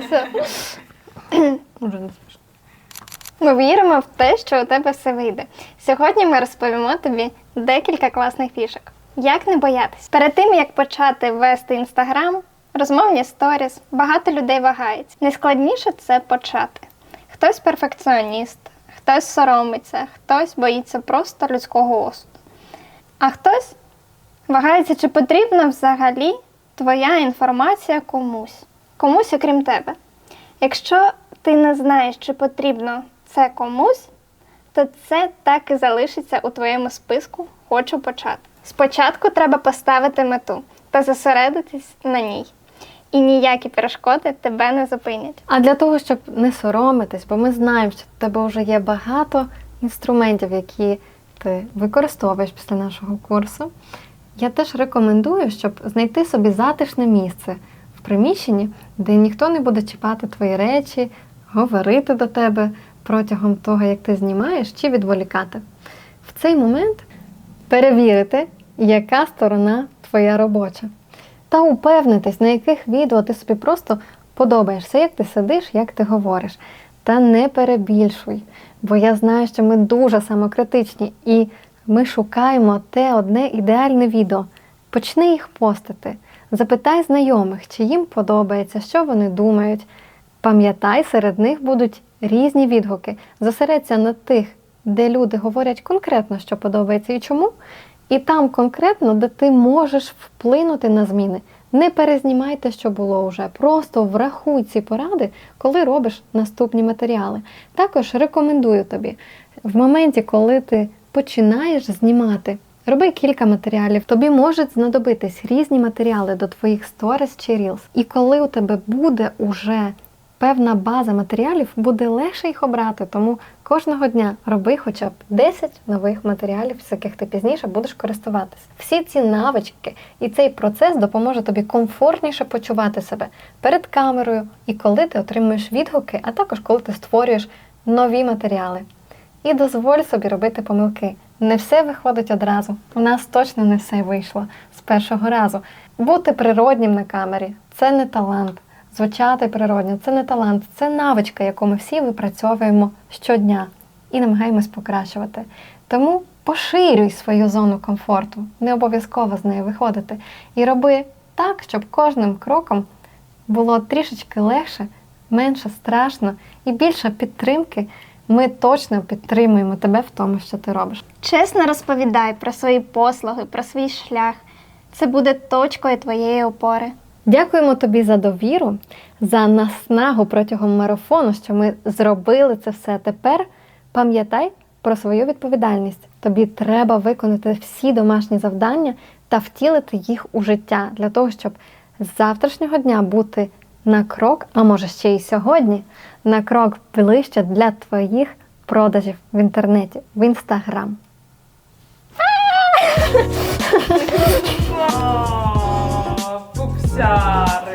Все. Може не. Ми віримо в те, що у тебе все вийде. Сьогодні ми розповімо тобі декілька класних фішок. Як не боятись? Перед тим як почати вести інстаграм, розмовні сторіс, багато людей вагається. Найскладніше це почати. Хтось перфекціоніст, хтось соромиться, хтось боїться просто людського осуду. А хтось вагається, чи потрібна взагалі твоя інформація комусь, комусь окрім тебе. Якщо ти не знаєш, чи потрібно це комусь, то це так і залишиться у твоєму списку Хочу почати. Спочатку треба поставити мету та зосередитись на ній. І ніякі перешкоди тебе не зупинять. А для того, щоб не соромитись, бо ми знаємо, що в тебе вже є багато інструментів, які ти використовуєш після нашого курсу. Я теж рекомендую, щоб знайти собі затишне місце в приміщенні, де ніхто не буде чіпати твої речі, говорити до тебе протягом того, як ти знімаєш, чи відволікати. В цей момент перевірити, яка сторона твоя робоча. Та упевнитись, на яких відео ти собі просто подобаєшся, як ти сидиш, як ти говориш. Та не перебільшуй, бо я знаю, що ми дуже самокритичні і ми шукаємо те одне ідеальне відео. Почни їх постити. Запитай знайомих, чи їм подобається, що вони думають. Пам'ятай, серед них будуть різні відгуки. Зосередься на тих, де люди говорять конкретно, що подобається і чому, і там конкретно, де ти можеш вплинути на зміни. Не перезнімай те, що було вже. Просто врахуй ці поради, коли робиш наступні матеріали. Також рекомендую тобі в моменті, коли ти починаєш знімати. Роби кілька матеріалів. Тобі можуть знадобитись різні матеріали до твоїх сторіс чи reels. І коли у тебе буде уже певна база матеріалів, буде легше їх обрати. Тому кожного дня роби хоча б 10 нових матеріалів, з яких ти пізніше будеш користуватися. Всі ці навички і цей процес допоможе тобі комфортніше почувати себе перед камерою і коли ти отримуєш відгуки, а також коли ти створюєш нові матеріали. І дозволь собі робити помилки. Не все виходить одразу. У нас точно не все вийшло з першого разу. Бути природнім на камері це не талант. Звучати природньо це не талант, це навичка, яку ми всі випрацьовуємо щодня і намагаємось покращувати. Тому поширюй свою зону комфорту, не обов'язково з нею виходити. І роби так, щоб кожним кроком було трішечки легше, менше страшно і більше підтримки. Ми точно підтримуємо тебе в тому, що ти робиш. Чесно розповідай про свої послуги, про свій шлях. Це буде точкою твоєї опори. Дякуємо тобі за довіру, за наснагу протягом марафону, що ми зробили це все. Тепер пам'ятай про свою відповідальність. Тобі треба виконати всі домашні завдання та втілити їх у життя для того, щоб з завтрашнього дня бути на крок, а може ще й сьогодні, на крок ближче для твоїх продажів в інтернеті, в інстаграм. Пупсяр.